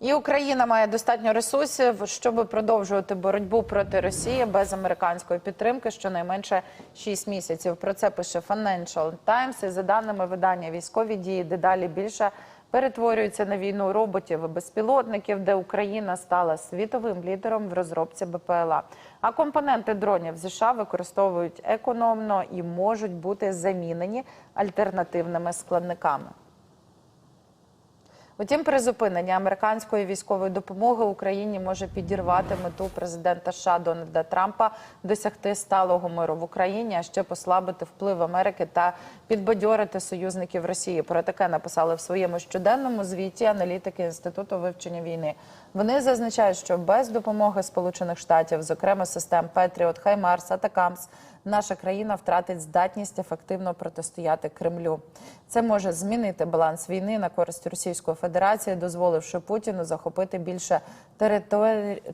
І Україна має достатньо ресурсів, щоб продовжувати боротьбу проти Росії без американської підтримки щонайменше 6 місяців. Про це пише Financial Times. І за даними видання, військові дії дедалі більше перетворюються на війну роботів і безпілотників, де Україна стала світовим лідером в розробці БПЛА. А компоненти дронів США використовують економно і можуть бути замінені альтернативними складниками. Утім, призупинення американської військової допомоги Україні може підірвати мету президента США Дональда Трампа досягти сталого миру в Україні, а ще послабити вплив Америки та підбадьорити союзників Росії. Про таке написали в своєму щоденному звіті аналітики інституту вивчення війни. Вони зазначають, що без допомоги Сполучених Штатів, зокрема систем Петріот, Хаймарс, Атакамс, наша країна втратить здатність ефективно протистояти Кремлю. Це може змінити баланс війни на користь Російської Федерації, дозволивши Путіну захопити більше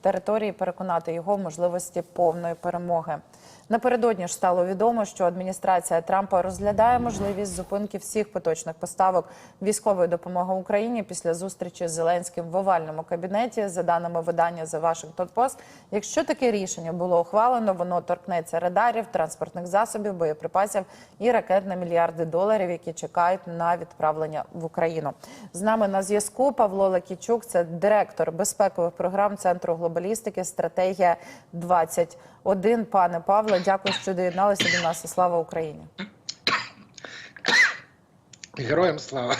території, переконати його в можливості повної перемоги. Напередодні ж стало відомо, що адміністрація Трампа розглядає можливість зупинки всіх поточних поставок військової допомоги Україні після зустрічі з Зеленським в овальному кабінеті. За даними видання The Washington Post, якщо таке рішення було ухвалено, воно торкнеться радарів, транспортних засобів, боєприпасів і ракет на мільярди доларів, які чекають на відправлення в Україну. З нами на зв'язку Павло Лакічук, це директор безпекових програм Центру глобалістики, стратегія 21 Пане Павло, дякую, що доєдналися до нас. І слава Україні. Героям слава.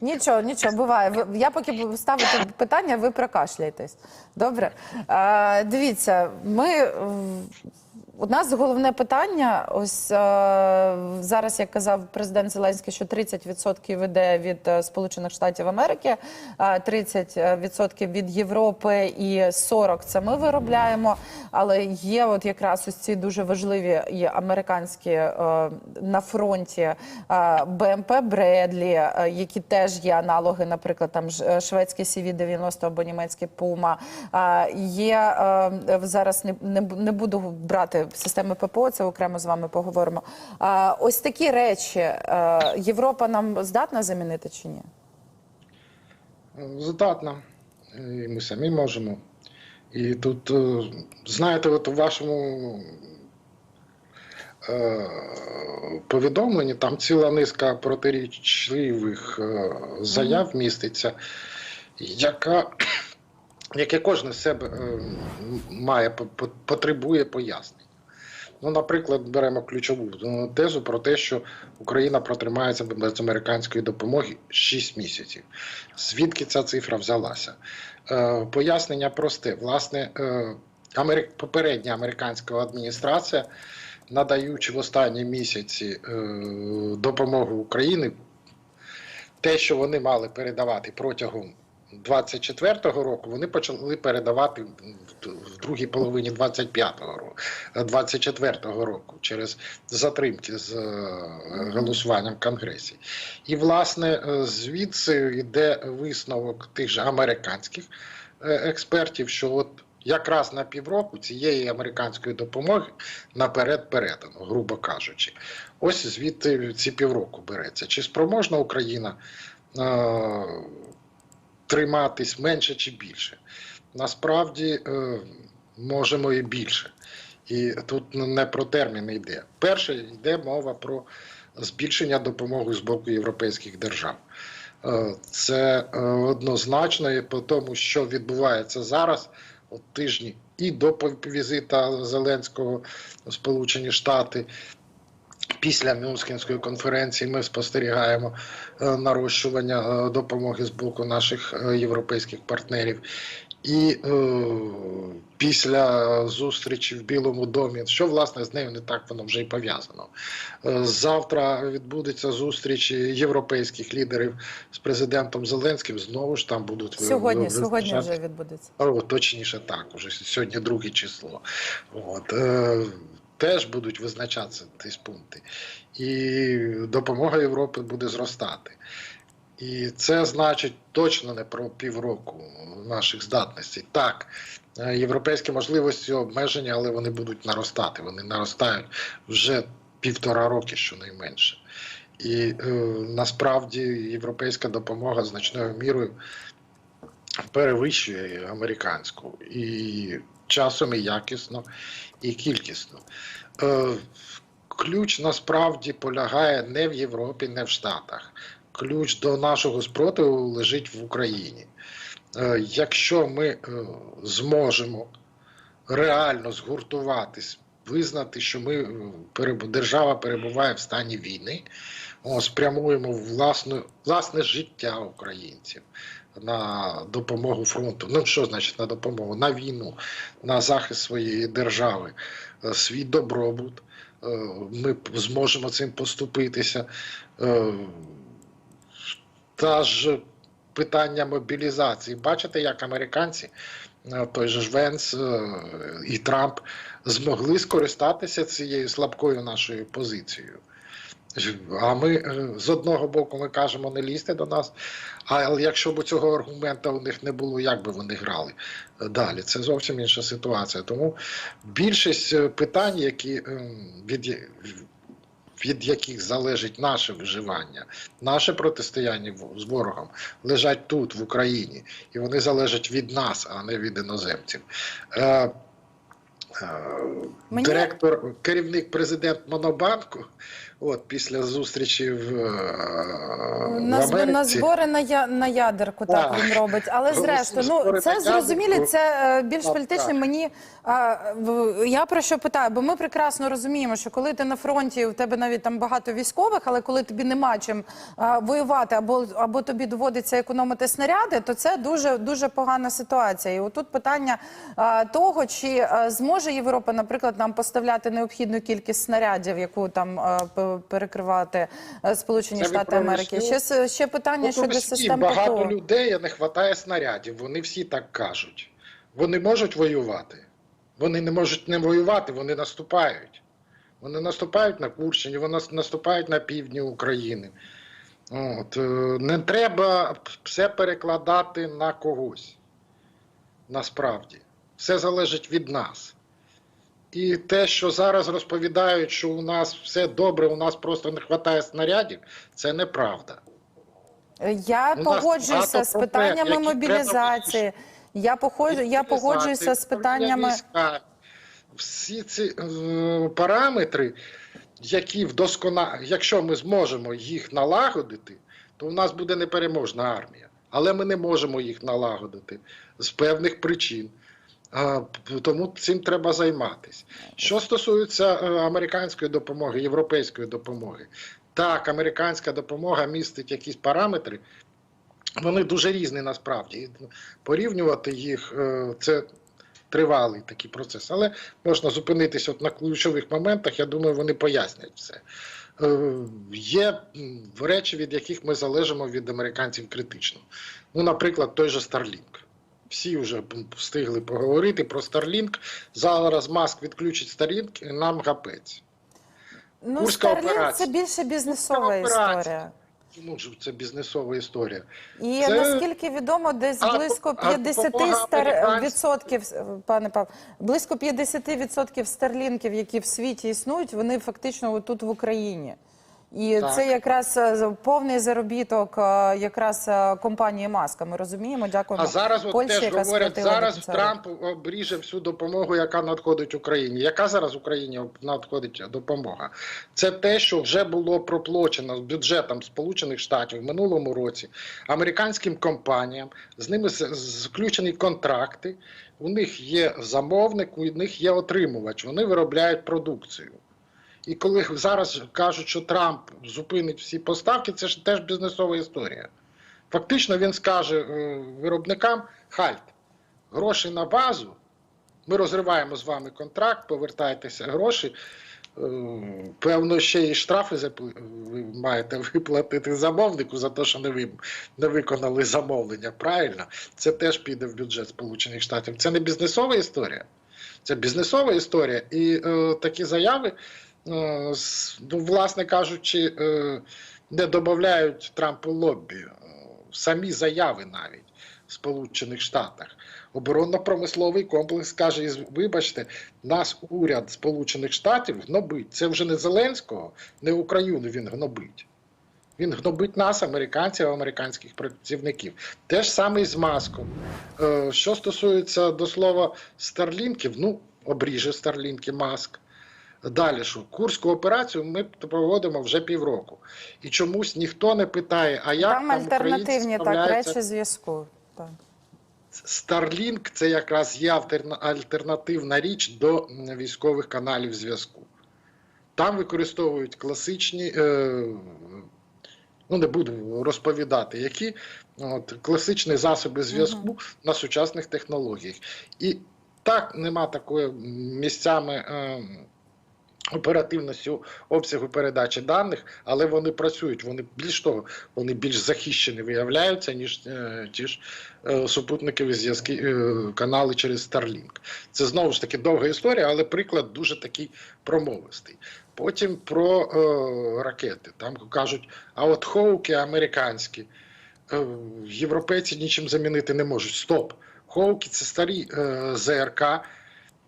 Нічого, нічого, буває. Я поки буду ставити питання, ви прокашляєтесь. Добре. Е, дивіться, ми. Е, У нас головне питання. Ось е, зараз, як казав президент Зеленський, що 30% йде від е, Сполучених Штатів Америки, е, 30% від Європи і 40% це ми виробляємо. Але є от якраз ось ці дуже важливі і американські е, на фронті е, БМП Бредлі, е, які теж є аналоги, наприклад, там е, шведський CV-90 або німецький Puma. Е, Є е, зараз не, не, не буду брати системи ППО, це окремо з вами поговоримо. Е, Ось такі речі е, Європа нам здатна замінити чи ні? Здатна. І ми самі можемо. І тут, е, знаєте, от у вашому е, повідомленні там ціла низка протирічливих е, заяв міститься, яка, яке кожне з себе е, має по- по- потребує пояснень. Ну, наприклад, беремо ключову е, тезу про те, що Україна протримається без американської допомоги 6 місяців. Звідки ця цифра взялася? Е, пояснення просте. Власне, е, попередня американська адміністрація, надаючи в останні місяці е, допомогу Україні, те, що вони мали передавати протягом 24-го року, вони почали передавати в- другій половині 25-го року, 24-го року через затримки з е, голосуванням в Конгресі. І, власне, е, звідси йде висновок тих же американських е, експертів, що от якраз на півроку цієї американської допомоги наперед передано, грубо кажучи. Ось звідти ці півроку береться. Чи спроможна Україна е, триматись менше чи більше? Насправді е, можемо і більше. І тут не про терміни йде. Перше йде мова про збільшення допомоги з боку європейських держав. Е, Це е, однозначно і по тому, що відбувається зараз, от тижні і до візита Зеленського в Сполучені Штати. Після Мюнхенської конференції ми спостерігаємо е, нарощування е, допомоги з боку наших е, європейських партнерів. І е, після зустрічі в Білому домі, що власне з нею не так воно вже й пов'язано. Е, завтра відбудеться зустріч європейських лідерів з президентом Зеленським. Знову ж там будуть Сьогодні, сьогодні вже відбудеться. о, точніше так, уже сьогодні друге число. От, е, теж будуть визначатися ці пункти. І допомога Європи буде зростати. І це значить точно не про півроку наших здатностей. Так, е, європейські можливості обмежені, але вони будуть наростати. Вони наростають вже півтора роки, щонайменше. І е, насправді європейська допомога значною мірою перевищує американську і часом і якісно, і кількісно. Е, Ключ насправді полягає не в Європі, не в Штатах. Ключ до нашого спротиву лежить в Україні. Е, Якщо ми е, зможемо реально згуртуватись, визнати, що ми е, держава перебуває в стані війни, о, спрямуємо власне, власне життя українців на допомогу фронту. Ну що значить на допомогу? На війну, на захист своєї держави, е, свій добробут. Е, Ми зможемо цим поступитися. Е, Та ж питання мобілізації. Бачите, як американці, той же Венс і Трамп змогли скористатися цією слабкою нашою позицією. А ми е, з одного боку ми кажемо не лізьте до нас. Але якщо б цього аргумента у них не було, як би вони грали е, далі? Це зовсім інша ситуація. Тому більшість е, питань, які е, від, від яких залежить наше виживання, наше протистояння з ворогом, лежать тут, в Україні, і вони залежать від нас, а не від іноземців. Мені- Директор, керівник, президент Монобанку, от після зустрічі в, е, в На, Америці, на збори на, я, на ядерку так Так. він робить. Але зрештою, ну це зрозумілі, це е, більш політичне. так. Мені а, в- я про що питаю, бо ми прекрасно розуміємо, що коли ти на фронті, у тебе навіть там багато військових, але коли тобі нема чим а, воювати, або або тобі доводиться економити снаряди, то це дуже дуже погана ситуація. І отут питання а, того, чи а, зможе Європа, наприклад, нам поставляти необхідну кількість снарядів, яку там а, перекривати Сполучені Штати Америки. Ще ще питання Ну, щодо систем багато ППО. людей не вистачає снарядів. Вони всі так кажуть. Вони можуть воювати. Вони не можуть не воювати, вони наступають. Вони наступають на Курщині, вони наступають на півдні України. От, е, не треба все перекладати на когось. Насправді. Все залежить від нас. І те, що зараз розповідають, що у нас все добре, у нас просто не вистачає снарядів, це неправда. Я У погоджуюся з питаннями треба мобілізації. Я походжу, я погоджуюся з питаннями. Війська. Всі ці е, параметри, які вдоскона... якщо ми зможемо їх налагодити, то у нас буде непереможна армія. Але ми не можемо їх налагодити з певних причин. Тому цим треба займатися. Що стосується е, американської допомоги, європейської допомоги, так, американська допомога містить якісь параметри, вони дуже різні насправді. Порівнювати їх е, це тривалий такий процес. Але можна зупинитися от на ключових моментах. Я думаю, вони пояснять все. Е, Є речі, від яких ми залежимо від американців критично. Ну, наприклад, той же Starlink. Всі вже встигли поговорити про Starlink. Зараз Маск відключить Starlink, і нам гапець. Ну, Курська Starlink операція. це більше бізнесова історія. Ну, ж це бізнесова історія. І Це- наскільки відомо, десь близько а 50 допомога стар... відсотків, пане Пав, близько 50 відсотків старлінків, які в світі існують, вони фактично тут в Україні. І Так. це якраз е, повний заробіток е, якраз е, компанії Маска. Ми розуміємо. Дякуємо. А зараз от Польщі, теж говорять, зараз Трамп обріже всю допомогу, яка надходить Україні. Яка зараз Україні надходить допомога? Це те, що вже було проплачено з бюджетом Сполучених Штатів в минулому році американським компаніям. З ними заключені контракти. У них є замовник, у них є отримувач. Вони виробляють продукцію. І коли зараз кажуть, що Трамп зупинить всі поставки, це ж теж бізнесова історія. Фактично він скаже е, виробникам: хальт, гроші на базу, ми розриваємо з вами контракт, повертайтеся гроші. Е, Певно, ще і штрафи ви маєте виплатити замовнику за те, що не ви не виконали замовлення. Правильно, це теж піде в бюджет Сполучених Штатів. Це не бізнесова історія, це бізнесова історія. І е, такі заяви, власне кажучи, е, не додають Трампу лоббі. Е, Самі заяви навіть в Сполучених Штатах. Оборонно-промисловий комплекс каже: вибачте, нас уряд Сполучених Штатів гнобить. Це вже не Зеленського, не Україну він гнобить. Він гнобить нас, американців, американських працівників. Те ж саме і з маском. Е, Що стосується до слова старлінків, ну обріже старлінки маск. Далі що курську операцію ми проводимо вже півроку, і чомусь ніхто не питає, а як Там там, альтернативні так речі зв'язку. Так. Starlink – це якраз є альтернативна річ до військових каналів зв'язку. Там використовують класичні, е, ну не буду розповідати, які от, класичні засоби зв'язку на сучасних технологіях. І так нема такої місцями. Е, Оперативності обсягу передачі даних, але вони працюють. Вони більш того, вони більш захищені виявляються, ніж е, ті ж е, супутникові зв'язки е, канали через Starlink. Це знову ж таки довга історія, але приклад дуже такий промовистий. Потім про е, ракети. Там кажуть, а от хоуки американські, е, європейці нічим замінити не можуть. Стоп! Хоуки це старі е, ЗРК,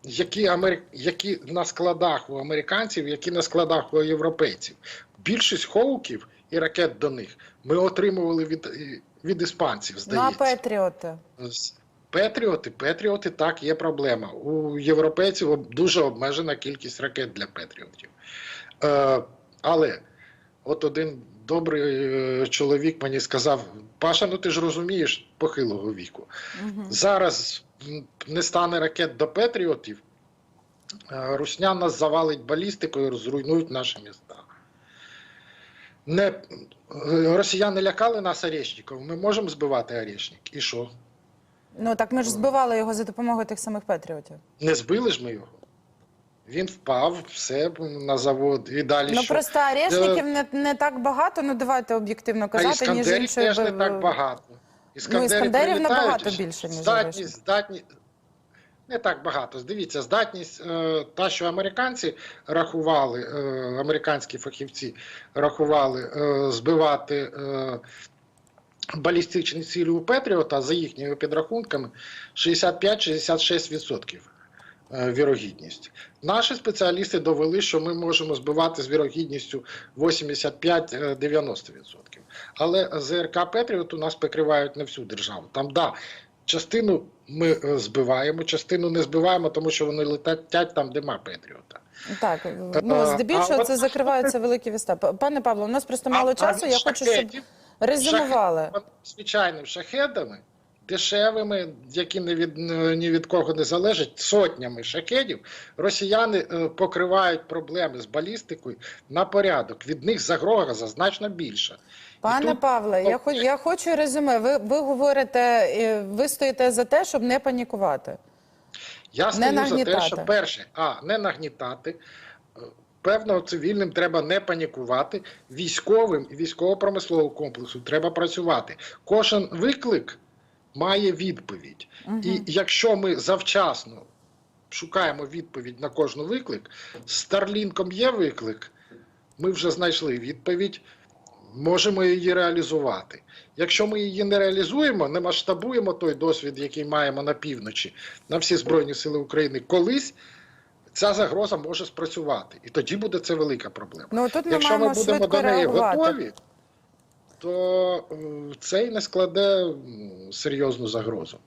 які, амер... які на складах у американців, які на складах у європейців. Більшість хоуків і ракет до них ми отримували від, від іспанців, Ну а здається. патріоти? Петріоти, Петріоти, так, є проблема. У європейців дуже обмежена кількість ракет для Петріотів. Е, але от один добрий е, чоловік мені сказав: Паша, ну ти ж розумієш похилого віку. Угу. Зараз не стане ракет до Петріотів, Русня нас завалить балістикою, зруйнують наші міста. Не, е, росіяни лякали нас Орешником, ми можемо збивати Орешник. І що? Ну так ми ж збивали його за допомогою тих самих патріотів. Не збили ж ми його. Він впав, все на завод і далі. Ну що? просто арешників не, не так багато. Ну давайте об'єктивно а казати, ніж іскандерів іншої теж не так багато. іскандерів прилітають, набагато більше, ніж здатність, здатність, не так багато. Дивіться, здатність е, та, що американці рахували, е, американські фахівці рахували е, збивати е, балістичні цілі у Петріота за їхніми підрахунками 65-66% е, вірогідність. Наші спеціалісти довели, що ми можемо збивати з вірогідністю 85-90%. Але ЗРК Петріот у нас прикривають не всю державу. Там да, частину ми е, збиваємо, частину не збиваємо, тому що вони летять там, де ма Петріота. Так, Е, ну здебільшого от- це закриваються великі віста. Пане Павло, у нас просто мало А- часу. а Я від хочу, щоб резюмували. шахед- звичайними шахедами, дешевими, які ні від, ні від кого не залежать, сотнями шахедів, росіяни е, покривають проблеми з балістикою на порядок. Від них загроза значно більша. Пане тут- Павле, я хочу, я хочу резюме. Ви, ви говорите, е, ви стоїте за те, щоб не панікувати. Я Не стою за те, що перше, а не нагнітати. Е, Певно, цивільним треба не панікувати. Військовим і військово-промисловому комплексу треба працювати. Кожен виклик має відповідь. І якщо ми завчасно шукаємо відповідь на кожну виклик, з Старлінком є виклик, ми вже знайшли відповідь, можемо її реалізувати. Якщо ми її не реалізуємо, не масштабуємо той досвід, який маємо на півночі, на всі Збройні Сили України, колись ця загроза може спрацювати. І тоді буде це велика проблема. Ну тут ми Якщо ми будемо до неї готові, то е, це і не складе серйозну загрозу.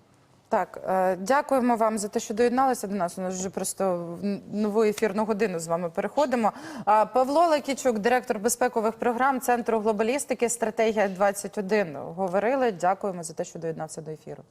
Так, е, дякуємо вам за те, що доєдналися до нас. У нас вже просто в нову ефірну годину з вами переходимо. Павло Лакічук, директор безпекових програм Центру глобалістики, стратегія 21 Говорили. Дякуємо за те, що доєднався до ефіру.